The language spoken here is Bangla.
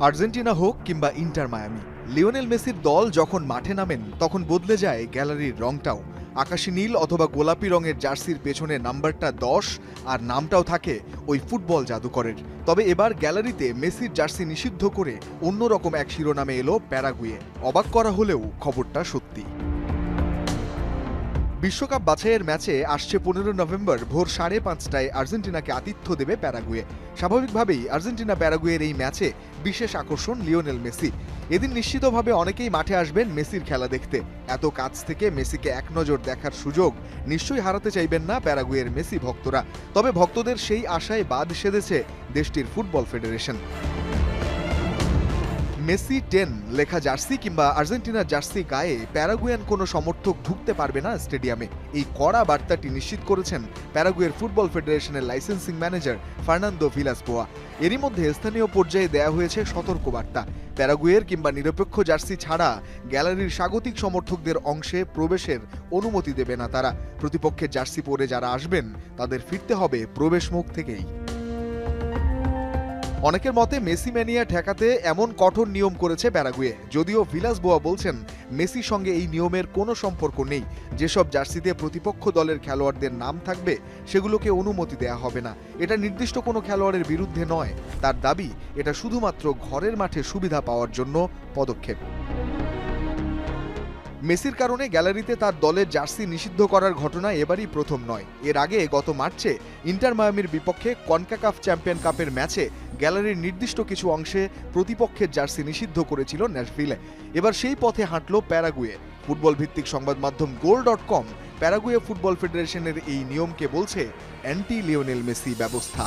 আর্জেন্টিনা হোক কিংবা ইন্টার মায়ামি, লিওনেল মেসির দল যখন মাঠে নামেন, তখন বদলে যায় গ্যালারির রংটাও। আকাশি নীল অথবা গোলাপি রঙের জার্সির পেছনে নাম্বারটা দশ আর নামটাও থাকে ওই ফুটবল জাদুকরের। তবে এবার গ্যালারিতে মেসির জার্সি নিষিদ্ধ করে অন্যরকম এক শিরোনামে এলো প্যারাগুয়ে। অবাক করা হলেও খবরটা সত্যি। বিশ্বকাপ বাছাইয়ের ম্যাচে আসছে পনেরো নভেম্বর ভোর সাড়ে পাঁচটায় আর্জেন্টিনাকে আতিথ্য দেবে প্যারাগুয়ে। স্বাভাবিকভাবেই আর্জেন্টিনা প্যারাগুয়ের এই ম্যাচে বিশেষ আকর্ষণ লিওনেল মেসি। এদিন নিশ্চিতভাবে অনেকেই মাঠে আসবেন মেসির খেলা দেখতে। এত কাছ থেকে মেসিকে এক নজর দেখার সুযোগ নিশ্চয়ই হারাতে চাইবেন না প্যারাগুয়ের মেসি ভক্তরা। তবে ভক্তদের সেই আশায় বাদ সেধেছে দেশটির ফুটবল ফেডারেশন। মেসি টেন লেখা জার্সি কিংবা আর্জেন্টিনার জার্সি গায়ে প্যারাগুয়ান কোনো সমর্থক ঢুকতে পারবে না স্টেডিয়ামে। এই কড়া বার্তাটি নিশ্চিত করেছেন প্যারাগুয়ের ফুটবল ফেডারেশনের licensing manager Fernando Villas Boa এরই মধ্যে স্থানীয় পর্যায়ে দেয়া হয়েছে সতর্ক বার্তা প্যারাগুয়ের কিংবা নিরপেক্ষ জার্সি ছাড়া গ্যালারির স্বাগতিক সমর্থকদের অংশে প্রবেশের অনুমতি দেবে না তারা। প্রতিপক্ষের জার্সি পরে যারা আসবেন, তাদের ফিরতে হবে প্রবেশ মুখ থেকেই। অনেকের মতে মেসি ম্যানিয়া ঠেকাতে এমন কঠোর নিয়ম করেছে ব্যারাগুয়ে যদিও ভিলাস বোয়া বলছেন, মেসির সঙ্গে এই নিয়মের কোনো সম্পর্ক নেই। যেসব জার্সিতে প্রতিপক্ষ দলের খেলোয়াড়দের নাম থাকবে, সেগুলোকে অনুমতি দেয়া হবে না। এটা নির্দিষ্ট কোনো খেলোয়াড়ের বিরুদ্ধে নয়। তার দাবি, এটা শুধুমাত্র ঘরের মাঠে সুবিধা পাওয়ার জন্য পদক্ষেপ। মেসির কারণে গ্যালারিতে তার দলের জার্সি নিষিদ্ধ করার ঘটনা এবারই প্রথম নয়। এর আগে গত মার্চে ইন্টার মায়ামির বিপক্ষে কনকাকাফ চ্যাম্পিয়ন কাপের ম্যাচে গ্যালারির নির্দিষ্ট কিছু অংশে প্রতিপক্ষের জার্সি নিষিদ্ধ করেছিল ন্যাশভিলে। এবার সেই পথে হাঁটল প্যারাগুয়ে। ফুটবল ভিত্তিক সংবাদ মাধ্যম goal dot com Paraguay football ফেডারেশনের এই নিয়মকে বলছে অ্যান্টি লিওনেল মেসি ব্যবস্থা।